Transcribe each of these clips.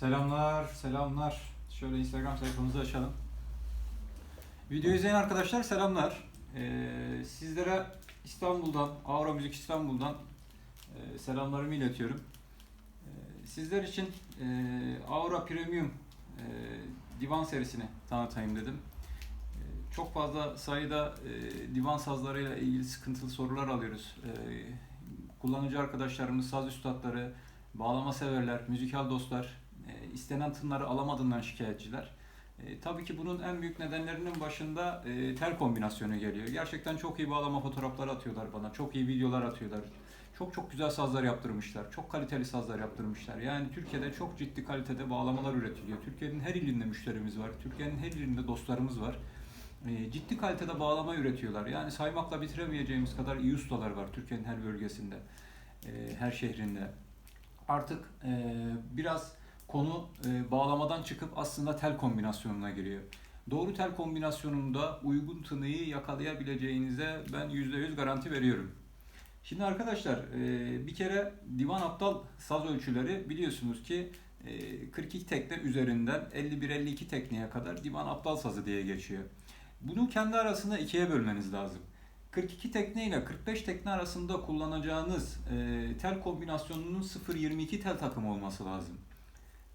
Selamlar, selamlar. Şöyle Instagram sayfamızı açalım. Video izleyen arkadaşlar selamlar. Ee, sizlere İstanbul'dan, Aura Müzik İstanbul'dan e, selamlarımı iletiyorum. Ee, sizler için e, Aura Premium e, divan serisini tanıtayım dedim. E, çok fazla sayıda e, divan sazlarıyla ilgili sıkıntılı sorular alıyoruz. E, kullanıcı arkadaşlarımız, saz üstadları, bağlama severler, müzikal dostlar e, istenen tınları alamadığından şikayetçiler. E, tabii ki bunun en büyük nedenlerinin başında e, tel kombinasyonu geliyor. Gerçekten çok iyi bağlama fotoğrafları atıyorlar bana, çok iyi videolar atıyorlar. Çok çok güzel sazlar yaptırmışlar, çok kaliteli sazlar yaptırmışlar. Yani Türkiye'de çok ciddi kalitede bağlamalar üretiliyor. Türkiye'nin her ilinde müşterimiz var, Türkiye'nin her ilinde dostlarımız var. E, ciddi kalitede bağlama üretiyorlar. Yani saymakla bitiremeyeceğimiz kadar iyi ustalar var Türkiye'nin her bölgesinde, e, her şehrinde. Artık e, biraz konu e, bağlamadan çıkıp aslında tel kombinasyonuna giriyor. Doğru tel kombinasyonunda uygun tınıyı yakalayabileceğinize ben %100 garanti veriyorum. Şimdi arkadaşlar e, bir kere divan aptal saz ölçüleri biliyorsunuz ki e, 42 tekne üzerinden 51-52 tekneye kadar divan aptal sazı diye geçiyor. Bunu kendi arasında ikiye bölmeniz lazım. 42 tekne ile 45 tekne arasında kullanacağınız e, tel kombinasyonunun 0.22 tel takımı olması lazım.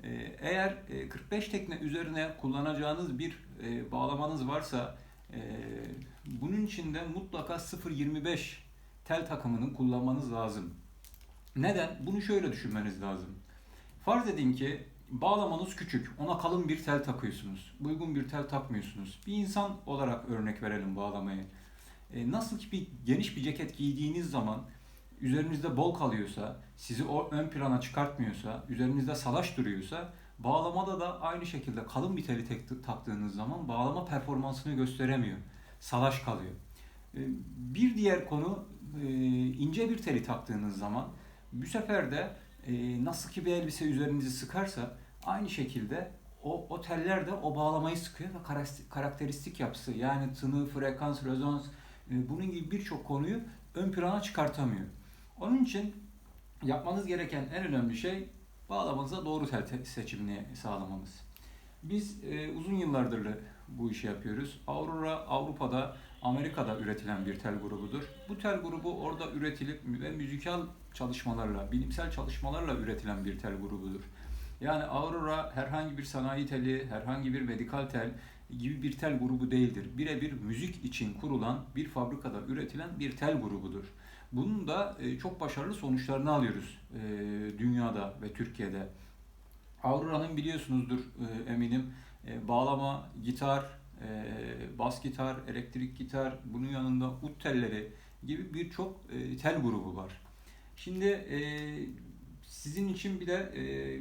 E, eğer e, 45 tekne üzerine kullanacağınız bir e, bağlamanız varsa e, bunun içinde mutlaka 0.25 tel takımını kullanmanız lazım. Neden? Bunu şöyle düşünmeniz lazım. Farz edin ki bağlamanız küçük, ona kalın bir tel takıyorsunuz. Uygun bir tel takmıyorsunuz. Bir insan olarak örnek verelim bağlamayı. E, nasıl ki bir geniş bir ceket giydiğiniz zaman üzerinizde bol kalıyorsa, sizi o ön plana çıkartmıyorsa, üzerinizde salaş duruyorsa, bağlamada da aynı şekilde kalın bir teli taktığınız zaman bağlama performansını gösteremiyor. Salaş kalıyor. E, bir diğer konu e, ince bir teli taktığınız zaman bu sefer de e, nasıl ki bir elbise üzerinizi sıkarsa aynı şekilde o, o teller de o bağlamayı sıkıyor ve karakteristik yapısı yani tını, frekans, rezonans e, bunun gibi birçok konuyu ön plana çıkartamıyor. Onun için yapmanız gereken en önemli şey bağlamanıza doğru tel te- seçimini sağlamanız. Biz e, uzun yıllardır bu işi yapıyoruz. Aurora Avrupa'da, Amerika'da üretilen bir tel grubudur. Bu tel grubu orada üretilip ve müzikal çalışmalarla, bilimsel çalışmalarla üretilen bir tel grubudur. Yani Aurora herhangi bir sanayi teli, herhangi bir medikal tel gibi bir tel grubu değildir. Birebir müzik için kurulan bir fabrikada üretilen bir tel grubudur. Bunun da e, çok başarılı sonuçlarını alıyoruz e, dünyada ve Türkiye'de. Aurora'nın biliyorsunuzdur e, eminim bağlama, gitar, bas gitar, elektrik gitar, bunun yanında ut telleri gibi birçok tel grubu var. Şimdi sizin için bir de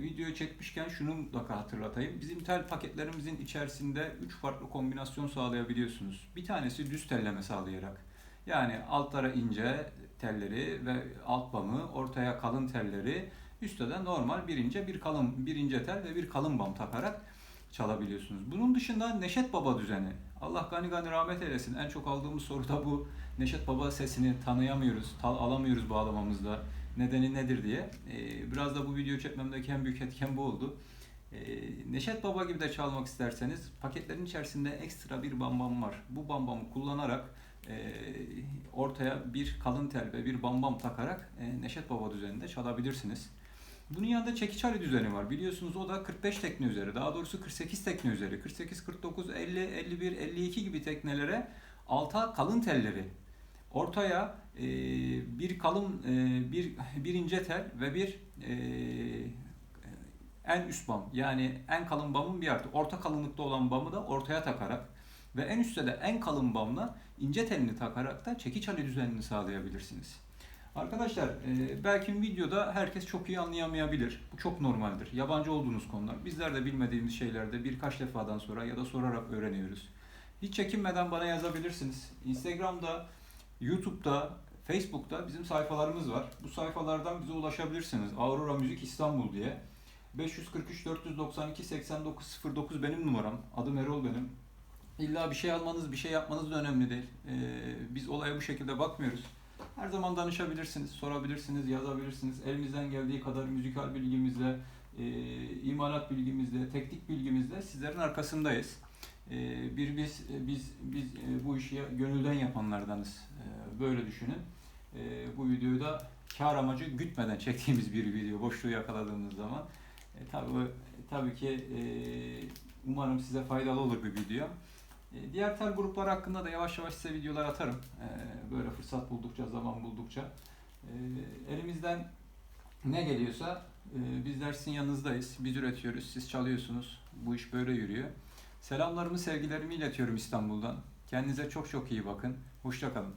video çekmişken şunu mutlaka hatırlatayım. Bizim tel paketlerimizin içerisinde 3 farklı kombinasyon sağlayabiliyorsunuz. Bir tanesi düz telleme sağlayarak. Yani altlara ince telleri ve alt bamı, ortaya kalın telleri, üstte de normal bir ince, bir kalın, bir ince tel ve bir kalın bam takarak çalabiliyorsunuz. Bunun dışında Neşet Baba düzeni. Allah gani gani rahmet eylesin. En çok aldığımız soru da bu. Neşet Baba sesini tanıyamıyoruz, tal alamıyoruz bağlamamızda. Nedeni nedir diye. Ee, biraz da bu video çekmemdeki en büyük etken bu oldu. Ee, Neşet Baba gibi de çalmak isterseniz paketlerin içerisinde ekstra bir bambam var. Bu bambamı kullanarak ortaya bir kalın tel ve bir bambam takarak e, Neşet Baba düzeninde çalabilirsiniz. Bunun yanında çekiç ali düzeni var. Biliyorsunuz o da 45 tekne üzeri. Daha doğrusu 48 tekne üzeri. 48, 49, 50, 51, 52 gibi teknelere alta kalın telleri. Ortaya e, bir kalın, e, bir, bir ince tel ve bir e, en üst bam. Yani en kalın bamın bir artı. Orta kalınlıkta olan bamı da ortaya takarak ve en üstte de en kalın bamla ince telini takarak da çekiç ali düzenini sağlayabilirsiniz. Arkadaşlar e, belki videoda herkes çok iyi anlayamayabilir. Bu çok normaldir. Yabancı olduğunuz konular. Bizler de bilmediğimiz şeylerde birkaç defadan sonra ya da sorarak öğreniyoruz. Hiç çekinmeden bana yazabilirsiniz. Instagram'da, YouTube'da, Facebook'ta bizim sayfalarımız var. Bu sayfalardan bize ulaşabilirsiniz. Aurora Müzik İstanbul diye. 543 492 8909 benim numaram. Adım Erol benim. İlla bir şey almanız, bir şey yapmanız da önemli değil. Ee, biz olaya bu şekilde bakmıyoruz. Her zaman danışabilirsiniz, sorabilirsiniz, yazabilirsiniz. Elimizden geldiği kadar müzikal bilgimizle e, imalat bilgimizle, teknik bilgimizle sizlerin arkasındayız. E, bir biz biz biz e, bu işi gönülden yapanlardanız. E, böyle düşünün. E, bu videoyu da kar amacı gütmeden çektiğimiz bir video. Boşluğu yakaladığımız zaman. E, tabii tabii ki e, umarım size faydalı olur bir video. E, Diğer tel grupları hakkında da yavaş yavaş size videolar atarım. E, Böyle fırsat buldukça, zaman buldukça. E, Elimizden ne geliyorsa bizler sizin yanınızdayız. Biz üretiyoruz, siz çalıyorsunuz. Bu iş böyle yürüyor. Selamlarımı, sevgilerimi iletiyorum İstanbul'dan. Kendinize çok çok iyi bakın. Hoşça kalın.